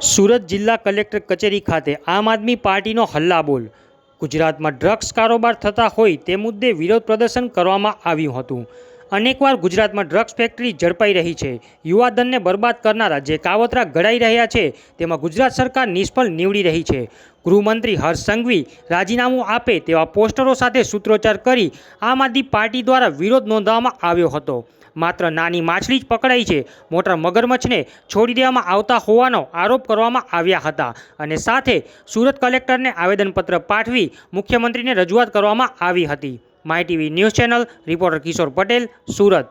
સુરત જિલ્લા કલેક્ટર કચેરી ખાતે આમ આદમી પાર્ટીનો હલ્લાબોલ. ગુજરાતમાં ડ્રગ્સ કારોબાર થતા હોય તે મુદ્દે વિરોધ પ્રદર્શન કરવામાં આવ્યું હતું. અનેકવાર ગુજરાતમાં ડ્રગ્સ ફેક્ટરી ઝડપાઈ રહી છે. યુવાધનને બરબાદ કરનારા જે કાવતરા ઘડાઈ રહ્યા છે, તેમાં ગુજરાત સરકાર નિષ્ફળ નીવડી રહી છે. ગૃહમંત્રી હર્ષ સંઘવી રાજીનામું આપે તેવા પોસ્ટરો સાથે સૂત્રોચ્ચાર કરી આમ આદમી પાર્ટી દ્વારા વિરોધ નોંધાવવામાં આવ્યો હતો. માત્ર નાની માછલી જ પકડાઈ છે. મોટા મગરમચ્છને છોડી દેવામાં આવતા હોવાનો આરોપ કરવામાં આવ્યા હતા અને સાથે સુરત કલેક્ટરને આવેદનપત્ર પાઠવી મુખ્યમંત્રીને રજૂઆત કરવામાં આવી હતી. My TV news channel, reporter Kishore Patel, Surat.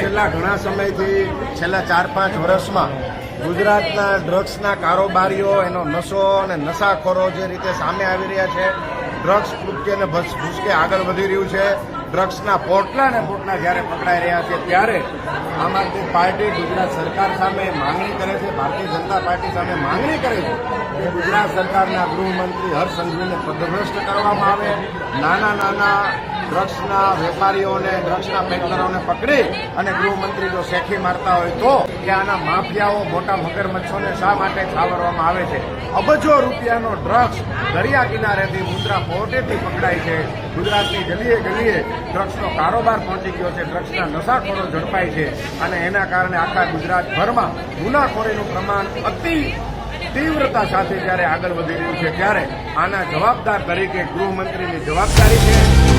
છેલ્લા ઘણા સમયથી, છેલ્લા ચાર પાંચ વર્ષમાં ગુજરાતના ડ્રગ્સના કારોબારીઓ, એનો નશો અને નશાખોરો જે રીતે સામે આવી રહ્યા છે, ડ્રગ્સ કૃત્યને ભસ ભૂસકે આગળ વધી રહ્યું છે. ડ્રગ્સના પોટલા ને પોટલા જ્યારે પકડાઈ રહ્યા છે, ત્યારે આમ આદમી પાર્ટી ગુજરાત સરકાર સામે માંગણી કરે છે, ભારતીય જનતા પાર્ટી સામે માંગણી કરે છે કે ગુજરાત સરકારના ગૃહમંત્રી હર્ષ સંઘવીને પદભ્રષ્ટ કરવામાં આવે. નાના નાના ડ્રગ્સના વેપારીઓને ડ્રગ્સના પેકરોને પકડી અને ગૃહમંત્રી જો શેખી મારતા હોય તો કે આના માફિયાઓ, મોટા મગરમચ્છોને શા માટે ખાવરવામાં આવે છે? અબજો રૂપિયાનો ડ્રગ્સ દરિયા કિનારેથી, મુદ્રા પોર્ટેથી પકડાય છે. ગુજરાતની ગલીએ ગલીએ ડ્રગ્સનો કારોબાર પહોંચી ગયો છે. ડ્રગ્સના નશાખોરો ઝડપાય છે અને એના કારણે આખા ગુજરાતભરમાં ગુનાખોરીનું પ્રમાણ અતિ તીવ્રતા સાથે જ્યારે આગળ વધી રહ્યું છે, ત્યારે આના જવાબદાર તરીકે ગૃહમંત્રીની જવાબદારી છે.